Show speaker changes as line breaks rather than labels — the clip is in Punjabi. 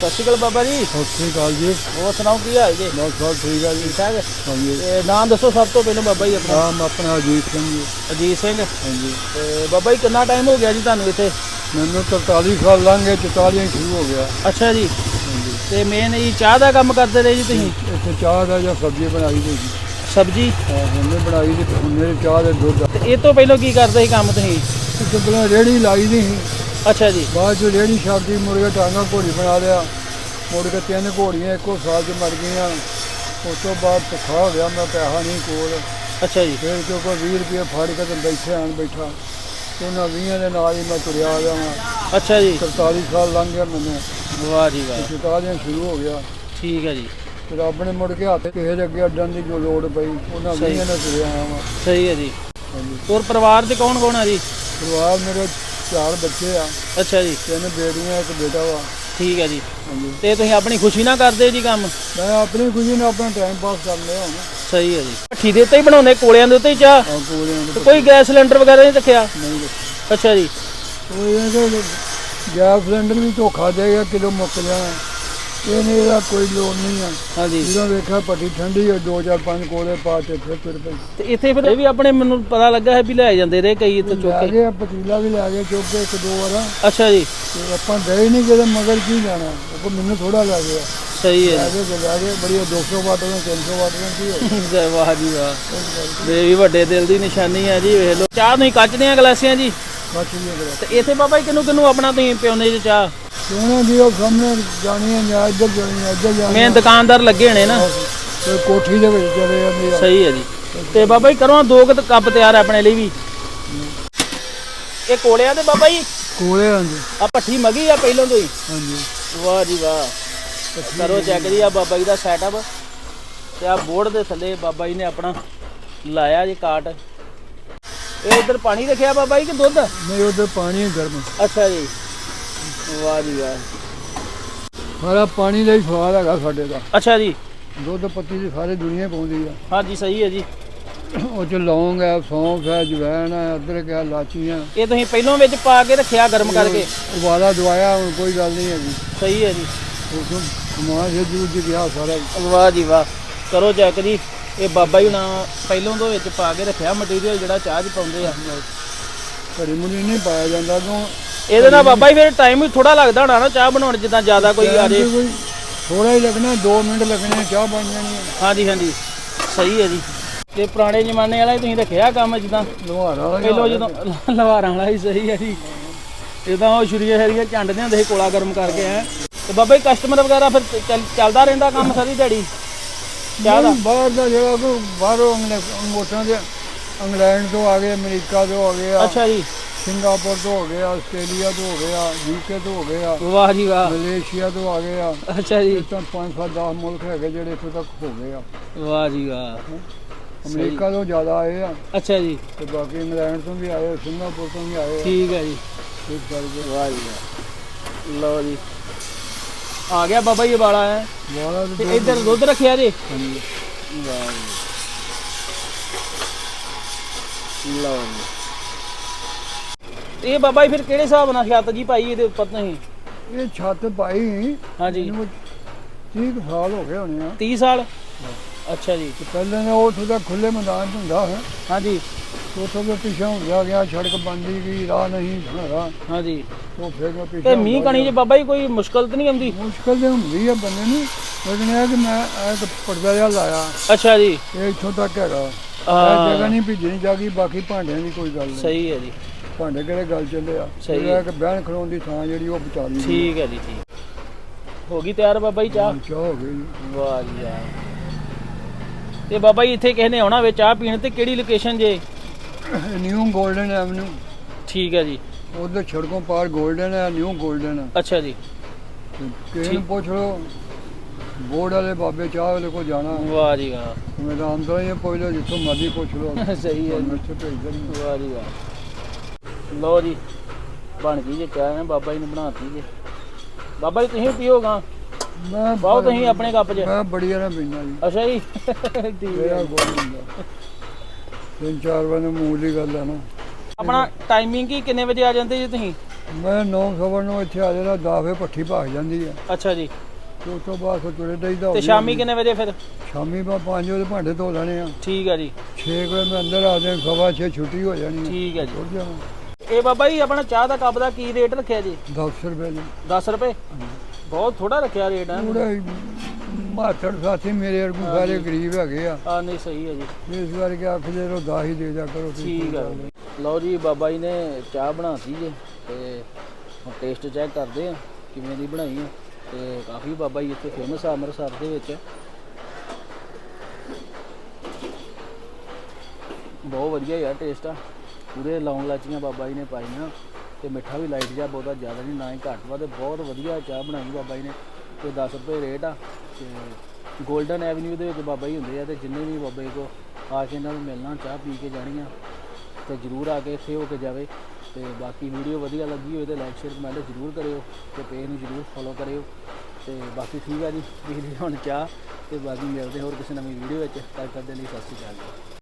ਸਤਿ ਸ਼੍ਰੀ ਅਕਾਲ ਬਾਬਾ ਜੀ।
ਸਤਿ ਸ੍ਰੀ ਅਕਾਲ ਜੀ।
ਹੋਰ ਸੁਣਾਓ ਕੀ ਹਾਲ ਜੀ?
ਬਸ ਬਸ ਠੀਕ ਹੈ ਜੀ।
ਠੀਕ ਠਾਕ
ਹਾਂਜੀ।
ਤੇ ਨਾਮ ਦੱਸੋ ਸਭ ਤੋਂ ਪਹਿਲਾਂ ਬਾਬਾ ਜੀ ਆਪਣਾ।
ਨਾਮ ਆਪਣਾ ਅਜੀਤ ਸਿੰਘ ਜੀ।
ਅਜੀਤ ਸਿੰਘ।
ਹਾਂਜੀ।
ਤੇ ਬਾਬਾ ਜੀ ਕਿੰਨਾ ਟਾਈਮ ਹੋ ਗਿਆ ਜੀ ਤੁਹਾਨੂੰ ਇੱਥੇ?
ਮੈਨੂੰ 43 ਸਾਲ ਲੰਘ ਗਏ 44 ਹੀ ਸ਼ੁਰੂ ਹੋ ਗਿਆ।
ਅੱਛਾ ਜੀ।
ਹਾਂਜੀ।
ਤੇ ਮੇਨ ਇਹ ਚਾਹ ਦਾ ਕੰਮ ਕਰਦੇ ਰਹੇ ਜੀ ਤੁਸੀਂ?
ਇੱਥੇ ਚਾਹ ਦਾ ਜਾਂ ਸਬਜ਼ੀ ਬਣਾਈ ਦੀ ਸੀ
ਸਬਜੀ?
ਉਹਨੇ ਬਣਾਈ ਦੀ ਉਹਨੇ ਚਾਹ ਦੇ ਦੁੱਧ।
ਤੇ ਇਹ ਤੋਂ ਪਹਿਲਾਂ ਕੀ ਕਰਦੇ ਸੀ ਕੰਮ ਤੁਸੀਂ?
ਤੇ ਪਹਿਲਾਂ ਰੇੜੀ ਲਾਈ ਦੀ ਸੀ।
ਅੱਛਾ ਜੀ।
ਬਾਅਦ ਚ ਰੇੜੀ ਛੱਡਦੀ ਮੁੜ ਕੇ ਟਾਂਗਾ ਘੋੜੀ ਬਣਾ ਲਿਆ ਮੁੜ ਕੇ ਤਿੰਨ ਘੋੜੀਆਂ ਇੱਕੋ ਸਾਲ ਚ ਮਰ ਗਈਆਂ। ਉਸ ਤੋਂ ਬਾਅਦ ਧੱਕਾ ਹੋ ਗਿਆ ਮੈਂ ਪੈਸਾ ਨਹੀਂ ਕੋਲ।
ਅੱਛਾ ਜੀ।
ਫਿਰ ਜੋ ਕੋਈ 20 ਰੁਪਏ ਫੜ ਕੇ ਤੇ ਬੈਠੇ ਆਣ ਬੈਠਾ। ਉਹਨਾਂ 20 ਦੇ ਨਾਲ ਹੀ ਮੈਂ ਤੁਰਿਆ ਆ ਜਾਵਾਂ।
ਅੱਛਾ ਜੀ।
43 ਸਾਲ ਲੰਘ ਗਿਆ ਮੈਨੂੰ।
ਵਾਹ ਜੀ ਵਾਹ।
ਚਿਤਾਲੀਆਂ ਸ਼ੁਰੂ ਹੋ ਗਿਆ।
ਠੀਕ ਹੈ ਜੀ।
ਰੱਬ ਨੇ ਮੁੜ ਕੇ ਹੱਥ ਕਿਸੇ ਦੇ ਅੱਗੇ ਅੱਡਣ ਦੀ ਜੋ ਲੋੜ ਪਈ ਉਹਨਾਂ
ਸਹੀ।
20 ਨੇ ਤੁਰਿਆ ਆਇਆ ਵਾਂ
ਸਹੀ ਹੈ ਜੀ। ਹੋਰ ਪਰਿਵਾਰ 'ਚ ਕੌਣ ਕੌਣ ਆ ਜੀ?
ਪਰਿਵਾਰ ਮੇਰੇ ਚਾਰ ਬੱਚੇ ਆ।
ਅੱਛਾ ਜੀ।
ਤਿੰਨ ਬੇੜੀਆਂ ਇੱਕ ਬੇਟਾ ਵਾ।
ਠੀਕ ਹੈ ਜੀ।
ਹਾਂਜੀ।
ਤੇ ਤੁਸੀਂ ਆਪਣੀ ਖੁਸ਼ੀ ਨਾਲ ਕਰਦੇ ਜੀ ਕੰਮ?
ਮੈਂ ਆਪਣੀ ਖੁਸ਼ੀ ਨਾਲ ਆਪਣਾ ਟਾਈਮ ਪਾਸ ਕਰ ਲਿਆ ਹੁਣ।
ਸਹੀ ਹੈ ਜੀ। ਭੱਠੀ ਦੇ ਉੱਤੇ ਹੀ ਬਣਾਉਂਦੇ ਕੋਲਿਆਂ ਦੇ ਉੱਤੇ ਹੀ ਚਾਹ?
ਕੋਲਿਆਂ
ਤੇ
ਦੇ
ਕੋਈ ਗੈਸ ਸਿਲੰਡਰ ਵਗੈਰਾ ਨਹੀਂ ਰੱਖਿਆ?
ਨਹੀਂ
ਅੱਛਾ ਜੀ।
ਉਹ ਇਹ ਗੈਸ ਸਿਲੰਡਰ ਵੀ ਧੋਖਾ ਦੇਗਾ ਕਿਲੋ ਮੁੱਕ ਜਾਣਾ। ਇਹਨੇ ਇਹਦਾ ਕੋਈ ਲੋੜ ਨਹੀਂ ਆ।
ਹਾਂਜੀ।
ਜਦੋਂ ਵੇਖਿਆ ਪੱਟੀ ਠੰਡੀ ਹੋ ਦੋ ਚਾਰ ਪੰਜ ਕੋਲੇ ਪਾ ਕੇ ਫਿਰ ਤੁਰ ਪਈ
ਤੇ ਇੱਥੇ ਫਿਰ ਇਹ ਵੀ ਆਪਣੇ ਮੈਨੂੰ ਪਤਾ ਲੱਗਾ ਹੈ ਵੀ ਲੈ ਜਾਂਦੇ ਰਹੇ ਕਈ ਇੱਥੇ ਚੁੱਕ ਕੇ।
ਗਏ ਪਤੀਲਾ ਵੀ ਲੈ ਗਏ ਚੁੱਕ ਕੇ ਇੱਕ ਦੋ ਵਾਰ।
ਅੱਛਾ ਜੀ।
ਤੇ ਆਪਾਂ ਗਏ ਨਹੀਂ ਜਿਹਦੇ ਮਗਰ ਕੀ ਜਾਣਾ? ਉਹ ਮੈਨੂੰ ਥੋੜਾ ਲੱਗ ਗਿਆ
ਸਹੀ ਹੈ
ਕੇ ਤੇ ਲੈ ਗਏ ਬੜੀ 200 ਵਾਟ ਨੂੰ 300 ਵਾਟ ਨੂੰ ਕੀ ਹੋ
ਜੀ ਜੈ ਵਾਹ ਜੀ ਵਾਹ। ਇਹ ਵੀ ਵੱਡੇ ਦਿਲ ਦੀ ਨਿਸ਼ਾਨੀ ਹੈ ਜੀ ਵੇਖ ਲਓ। ਚਾਹ ਨਹੀਂ ਕੱਚਦੀਆਂ ਗਲਾਸੀਆਂ ਜੀ?
ਬਚ ਵੀ ਅਗਰ
ਤੇ ਇੱਥੇ ਬਾਬਾ ਜੀ ਕਿਨੂੰ ਕਿਨੂੰ ਆਪਣਾ ਤੁਸੀਂ ਪਿਉਨੇ ਜੀ ਚਾਹ?
ਸੋਹਣਾ ਜੀ ਉਹ ਸਾਹਮਣੇ ਜਾਣੀ ਹੈ ਜਾਂ ਇੱਧਰ ਜਾਣੀ ਹੈ ਇੱਧਰ ਜਾਣੀ
ਮੇਨ ਦੁਕਾਨਦਾਰ ਲੱਗੇ ਹੋਣੇ ਨਾ।
ਤੇ ਕੋਠੀ ਦੇ ਵਿੱਚ ਚਲੇ ਜਾਂਦੇ ਆ
ਸਹੀ ਹੈ ਜੀ। ਤੇ ਬਾਬਾ ਜੀ ਕਰੋ ਦੋ ਕੁ ਕੱਪ ਤਿਆਰ ਆਪਣੇ ਲਈ ਵੀ। ਇਹ ਕੋਲਿਆਂ ਦੇ ਬਾਬਾ ਜੀ?
ਕੋਲੇ ਹਾਂਜੀ
ਆ ਪੱਠੀ ਮਗੀ ਆ ਪਹਿਲਾਂ ਤੋਂ ਹੀ?
ਹਾਂਜੀ।
ਵਾਹ ਜੀ ਵਾਹ। ਕਰੋ ਚੈੱਕ ਜੀ ਆ ਬਾਬਾ ਜੀ ਦਾ ਸੈਟਅਪ ਤੇ ਆ ਬੋਰਡ ਦੇ ਥੱਲੇ ਬਾਬਾ ਜੀ ਨੇ ਆਪਣਾ ਲਾਇਆ ਜੀ ਕਾਟ। ਇਹ ਇੱਧਰ ਪਾਣੀ ਰੱਖਿਆ ਬਾਬਾ ਜੀ ਕਿ ਦੁੱਧ?
ਨਹੀਂ ਉਧਰ ਪਾਣੀ ਹੈ ਗਰਮ।
ਅੱਛਾ ਜੀ। ਵਾਹ ਜੀ ਵਾਹ
ਸਾਰਾ ਪਾਣੀ ਦਾ ਹੀ ਸਵਾਲ ਹੈਗਾ ਸਾਡੇ ਦਾ।
ਅੱਛਾ ਜੀ।
ਦੁੱਧ ਪੱਤੀ ਦੀ ਸਾਰੇ ਦੁਨੀਆ ਪਾਉਂਦੀ ਆ।
ਹਾਂਜੀ ਸਹੀ ਹੈ ਜੀ।
ਉਹ ਚ ਲੌਂਗ ਹੈ ਸੌਂਫ ਹੈ ਜਵੈਣ ਹੈ ਅਦਰਕ ਹੈ ਲਾਚੀਆਂ
ਇਹ ਤੁਸੀਂ ਪਹਿਲਾਂ ਵਿੱਚ ਪਾ ਕੇ ਰੱਖਿਆ ਗਰਮ ਕਰਕੇ?
ਉਬਾਲਾ ਦਵਾਇਆ ਹੁਣ ਕੋਈ ਗੱਲ ਨਹੀਂ ਹੈਗੀ।
ਸਹੀ ਹੈ ਜੀ।
ਉਸ ਨੂੰ ਕਮਾਲ ਹੈ ਜੂਝ ਗਿਆ ਸਾਰਾ।
ਵਾਹ ਜੀ ਵਾਹ। ਕਰੋ ਚੈੱਕ ਜੀ। ਇਹ ਬਾਬਾ ਜੀ ਹੁਣਾਂ ਪਹਿਲਾਂ ਤੋਂ ਵਿੱਚ ਪਾ ਕੇ ਰੱਖਿਆ ਮਟੀਰੀਅਲ ਜਿਹੜਾ ਚਾਹ 'ਚ ਪਾਉਂਦੇ ਆ।
ਘੜੀ ਮੁੜੀ ਨਹੀਂ ਪਾਇਆ ਜਾਂਦਾ ਕਿਉਂ?
ਇਹਦੇ ਨਾਲ ਬਾਬਾ ਜੀ ਫਿਰ ਟਾਈਮ ਵੀ ਥੋੜਾ ਲੱਗਦਾ ਹੋਣਾ ਨਾ ਚਾਹ ਬਣਾਉਣ ਜਿੱਦਾਂ ਜ਼ਿਆਦਾ ਕੋਈ ਆ ਜੇ
ਥੋੜਾ ਹੀ ਲੱਗਣਾ 2 ਮਿੰਟ ਲੱਗਣੇ ਚਾਹ ਬਣ ਜਾਣੀ ਹੈ।
ਹਾਂਜੀ ਹਾਂਜੀ। ਸਹੀ ਹੈ ਜੀ। ਤੇ ਪੁਰਾਣੇ ਜ਼ਮਾਨੇ ਵਾਲਾ ਹੀ ਤੁਸੀਂ ਰੱਖਿਆ ਕੰਮ ਜਿੱਦਾਂ?
ਲੋਹਾਰਾ ਵਾਲਾ
ਪਹਿਲਾਂ ਜਦੋਂ ਲਵਾਰਾਂ ਵਾਲਾ ਹੀ ਸਹੀ ਹੈ ਜੀ। ਇਦਾਂ ਉਹ ਛੁਰੀਆਂ ਛਰੀਆਂ ਚੰਡਦੇ ਹੁੰਦੇ ਸੀ ਕੋਲਾ ਗਰਮ ਕਰਕੇ ਹੈ। ਤੇ ਬਾਬਾ ਜੀ ਕਸਟਮਰ ਵਗੈਰਾ ਫਿਰ ਚੱਲ- ਚੱਲਦਾ ਰਹਿੰਦਾ ਕੰਮ ਸਾਰੀ ਦਿਹਾੜੀ? ਚਾਹ ਦਾ?
ਨਹੀਂ, ਬਾਹਰ ਦਾ ਜਿਹੜਾ ਕੋ ਬਾਹਰੋਂ ਅੰਗਲੇ ਮੋਟਾਂ ਦੇ ਇੰਗਲੈਂਡ ਤੋਂ ਆ ਗਏ ਅਮਰੀਕਾ ਤੋਂ ਆ ਗਏ
ਅੱਛਾ ਜੀ।
ਸਿੰਗਾਪੁਰ ਤੋਂ ਹੋ ਗਿਆ ਆਸਟ੍ਰੇਲੀਆ ਤੋਂ ਹੋ ਗਿਆ ਯੂਕੇ ਤੋਂ ਹੋ ਗਿਆ
ਵਾਹ ਜੀ ਵਾਹ
ਮਲੇਸ਼ੀਆ ਤੋਂ ਆ ਗਏ ਆ
ਅੱਛਾ ਜੀ
ਇਸ ਤਾਂ 5 10 ਮੁਲਕ ਹੈਗੇ ਜਿਹੜੇ ਇੱਥੋਂ ਤੱਕ ਹੋ ਗਏ ਆ
ਵਾਹ ਜੀ ਵਾਹ
ਅਮਰੀਕਾ ਤੋਂ ਜ਼ਿਆਦਾ ਆਏ ਆ
ਅੱਛਾ ਜੀ
ਤੇ ਬਾਕੀ ਇੰਗਲੈਂਡ ਤੋਂ ਵੀ ਆਏ ਸਿੰਗਾਪੁਰ ਤੋਂ ਵੀ ਆਏ ਆ
ਠੀਕ ਹੈ ਜੀ
ਇਸ ਕਰਕੇ
ਵਾਹ ਜੀ ਵਾਹ ਲਓ ਜੀ ਆ ਗਿਆ ਬਾਬਾ ਜੀ ਇਹ ਵਾਲਾ ਹੈ
ਵਾਲਾ
ਤੇ ਇੱਧਰ ਦੁੱਧ ਰੱਖਿਆ ਜੀ
ਹਾਂਜੀ
ਵਾਹ ਜੀ ਲਓ ਜੀ ਤੇ ਇਹ ਬਾਬਾ ਜੀ ਫਿਰ ਕਿਹੜੇ ਹਿਸਾਬ ਨਾਲ ਛੱਤ ਜੀ ਭਾਈ ਇਹਦੇ ਉੱਪਰ ਤੁਸੀਂ?
ਇਹ ਛੱਤ ਪਾਈ
ਹਾਂਜੀ।
ਇਹਨੂੰ 30 ਕੁ ਸਾਲ ਹੋ ਗਏ ਹੋਣੇ ਆ।
30 ਸਾਲ? ਅੱਛਾ ਜੀ।
ਤੇ ਪਹਿਲਾਂ ਨੇ ਉਹ ਥੋੜਾ ਖੁੱਲੇ ਮੈਦਾਨ 'ਚ ਹੁੰਦਾ ਹੈ
ਹਾਂਜੀ।
ਉੱਥੋਂ ਵੀ ਪਿਛਾ ਹੁੰਦਾ ਗਿਆ ਸੜਕ ਬੰਦੀ ਗਈ ਰਾਹ ਨਹੀਂ ਹੈਗਾ
ਹਾਂਜੀ।
ਉਹ ਫਿਰ ਮੈਂ ਪਿਛਾ
ਤੇ ਮੀਂਹ ਕਣੀ ਚ ਬਾਬਾ ਜੀ ਕੋਈ ਮੁਸ਼ਕਲ ਤਾਂ ਨਹੀਂ ਆਉਂਦੀ?
ਮੁਸ਼ਕਲ ਤੇ ਹੁੰਦੀ ਆ ਬੰਦੇ ਨੂੰ। ਲੇਕਿਨ ਇਹ ਕਿ ਮੈਂ ਇੱਕ ਪਰਦਾ ਜਿਹਾ ਲਾਇਆ।
ਅੱਛਾ ਜੀ।
ਇਹ ਇੱਥੋਂ ਤੱਕ ਹੈਗਾ। ਇਹ
ਹਾਂ
ਜਗ੍ਹਾ ਨਹੀਂ ਭਿੱਜਣੀ ਚਾਹੀਦੀ ਬਾਕੀ ਭਾਂਡਿਆਂ ਦੀ ਕੋਈ ਗੱਲ ਨਹੀਂ।
ਸਹੀ ਹੈ ਜੀ।
ਭਾਂਡੇ ਕਿਹੜੇ ਗੱਲ ਚੱਲੇ ਆ?
ਸਹੀ
ਇਹ ਕਿ ਬਹਿਣ ਖਲੋਣ ਦੀ ਥਾਂ ਜਿਹੜੀ ਉਹ ਵਿਚਾਰੀ
ਠੀਕ ਹੈ ਜੀ ਠੀਕ। ਹੋ ਗਈ ਤਿਆਰ ਬਾਬਾ ਜੀ ਚਾਹ?
ਚਾਹ ਹੋ ਗਈ
ਵਾਹ ਜੀ ਵਾਹ। ਤੇ ਬਾਬਾ ਜੀ ਇੱਥੇ ਕਿਸੇ ਨੇ ਆਉਣਾ ਵੇ ਚਾਹ ਪੀਣ ਤੇ ਕਿਹੜੀ ਲੋਕੇਸ਼ਨ ਜੇ?
ਨਿਊ ਗੋਲਡਨ ਐਵਨਿਊ
ਠੀਕ ਹੈ ਜੀ।
ਉਧਰ ਛੜਕੋਂ ਪਾਰ ਗੋਲਡਨ ਹੈ ਨਿਊ ਗੋਲਡਨ ਹੈ।
ਅੱਛਾ ਜੀ।
ਤੇ ਕਿਸੇ ਪੁੱਛ ਲਓ ਬੋਰਡ ਵਾਲੇ ਬਾਬੇ ਚਾਹ ਵਾਲੇ ਕੋਲ ਜਾਣਾ।
ਵਾਹ ਜੀ ਵਾਹ।
ਮੇਰਾ ਅੰਦਰ ਹੀ ਪੁੱਛ ਲਓ ਜਿੱਥੋਂ ਮਰਜ਼ੀ ਪੁੱਛ ਲਓ।
ਸਹੀ ਹੈ ਜੀ।
ਭੇਜ ਦੇਣਗੇ
ਵਾਹ ਜੀ ਵਾਹ। ਲਓ ਜੀ ਬਣ ਗਈ ਜੇ ਚਾਹ ਹੈ ਬਾਬਾ ਜੀ ਨੇ ਬਣਾਤੀ ਜੇ। ਬਾਬਾ ਜੀ ਤੁਸੀਂ ਪੀਓਗਾ?
ਮੈਂ
ਬਹੁਤ ਤੁਸੀਂ ਆਪਣੇ ਕੱਪ 'ਚ।
ਮੈਂ ਬੜੀ ਵਾਰ ਪੀਂਦਾ ਜੀ।
ਅੱਛਾ ਜੀ। ਠੀਕ
ਮੇਰਾ
ਹੈ
ਕੋਈ ਹੁੰਦਾ। ਤਿੰਨ ਚਾਰ ਵਾਰ ਮੂਲ ਗੱਲ ਹੈ ਨਾ।
ਆਪਣਾ ਟਾਈਮਿੰਗ ਕੀ ਕਿੰਨੇ ਵਜੇ ਆ ਜਾਂਦੇ ਜੀ ਤੁਸੀਂ?
ਮੈਂ 9 ਸਵਾ ਨੂੰ ਇੱਥੇ ਆ ਜਾਣਾ 10 ਵਜੇ ਪੱਠੀ ਭਾਗ ਜਾਂਦੀ ਆ।
ਅੱਛਾ ਜੀ।
ਤੇ ਉਸ ਤੋਂ ਬਾਅਦ ਫਿਰ ਤੁਰੇ ਦਈਦਾ
ਤੇ ਸ਼ਾਮੀ ਕਿੰਨੇ ਵਜੇ ਫਿਰ?
ਸ਼ਾਮੀ ਮੈਂ 5 ਵਜੇ ਭਾਂਡੇ ਧੋ ਲੈਣੇ ਆ।
ਠੀਕ ਆ ਜੀ।
6 ਵਜੇ ਮੈਂ ਅੰਦਰ ਆ ਜਾਣਾ ਸਵਾ 6 ਛੁੱਟੀ ਹੋ ਜਾਣੀ ਆ।
ਠੀਕ ਆ ਜੀ।
ਤੁਰ ਜਾਵਾਂ
ਇਹ ਬਾਬਾ ਜੀ ਆਪਣਾ ਚਾਹ ਦਾ ਕੱਪ ਦਾ ਕੀ ਰੇਟ ਰੱਖਿਆ ਜੀ?
10 ਰੁਪਏ ਜੀ।
10 ਰੁਪਏ? ਬਹੁਤ ਥੋੜਾ ਰੱਖਿਆ ਰੇਟ ਹੈ।
ਪੂਰੇ ਮਾਤੜ ਸਾਥੀ ਮੇਰੇ ਵਰਗੂ ਸਾਰੇ ਗਰੀਬ ਹੈਗੇ ਆ।
ਆ ਨਹੀਂ ਸਹੀ ਹੈ ਜੀ।
ਇਸ ਕਰਕੇ ਆਖ ਜੇ ਰੋ 10 ਹੀ ਦੇ ਜਾ ਕਰੋ।
ਠੀਕ ਆ। ਲਓ ਜੀ ਬਾਬਾ ਜੀ ਨੇ ਚਾਹ ਬਣਾਤੀ ਜੇ ਤੇ ਹੁਣ ਟੇਸਟ ਚੈੱਕ ਕਰਦੇ ਆ ਕਿਵੇਂ ਦੀ ਬਣਾਈ ਆ। ਤੇ ਕਾਫੀ ਬਾਬਾ ਜੀ ਇੱਥੇ ਫੇਮਸ ਆ ਅੰਮ੍ਰਿਤਸਰ ਦੇ ਵਿੱਚ। ਬਹੁਤ ਵਧੀਆ ਯਾਰ ਟੇਸਟ ਆ। ਪੂਰੇ ਲੌਂਗ ਲਾਚੀਆਂ ਬਾਬਾ ਜੀ ਨੇ ਪਾਈਆਂ ਤੇ ਮਿੱਠਾ ਵੀ ਲਾਈਟ ਜਿਹਾ ਬਹੁਤਾ ਜ਼ਿਆਦਾ ਨਹੀਂ, ਨਾ ਹੀ ਘੱਟ ਵਾ, ਤੇ ਬਹੁਤ ਵਧੀਆ ਚਾਹ ਬਣਾਈ ਬਾਬਾ ਜੀ ਨੇ, ਤੇ 10 ਰੁਪਏ ਰੇਟ ਆ, ਤੇ 골ਡਨ ਐਵਨਿਊ ਦੇ ਵਿੱਚ ਬਾਬਾ ਜੀ ਹੁੰਦੇ ਆ, ਤੇ ਜਿੰਨੇ ਵੀ ਬਾਬਾ ਜੀ ਕੋ ਆ ਕੇ ਇਹਨਾਂ ਨੂੰ ਮਿਲਣਾ, ਚਾਹ ਪੀ ਕੇ ਜਾਣੀ ਆ ਤੇ ਜਰੂਰ ਆ ਕੇ ਇੱਥੇ ਹੋ ਕੇ ਜਾਵੇ, ਤੇ ਬਾਕੀ ਵੀਡੀਓ ਵਧੀਆ ਲੱਗੀ ਹੋਵੇ ਤੇ ਲਾਈਕ ਸ਼ੇਅਰ ਕਮੈਂਟ ਜਰੂਰ ਕਰਿਓ, ਤੇ ਪੇਜ ਨੂੰ ਜਰੂਰ ਫੋਲੋ ਕਰਿਓ, ਤੇ ਬਾਕੀ ਠੀਕ ਆ ਜੀ, ਪੀ ਲਈ ਹੁਣ ਚਾਹ, ਤੇ ਬਾਕੀ ਮਿਲਦੇ ਹੋਰ ਕਿਸੇ ਨਵੀਂ ਵੀਡੀਓ ਵਿੱਚ, ਤਦ ਤੱਕ ਦੇ ਲਈ ਸਤਿ ਸ਼੍ਰੀ ਅਕਾਲ ਜੀ।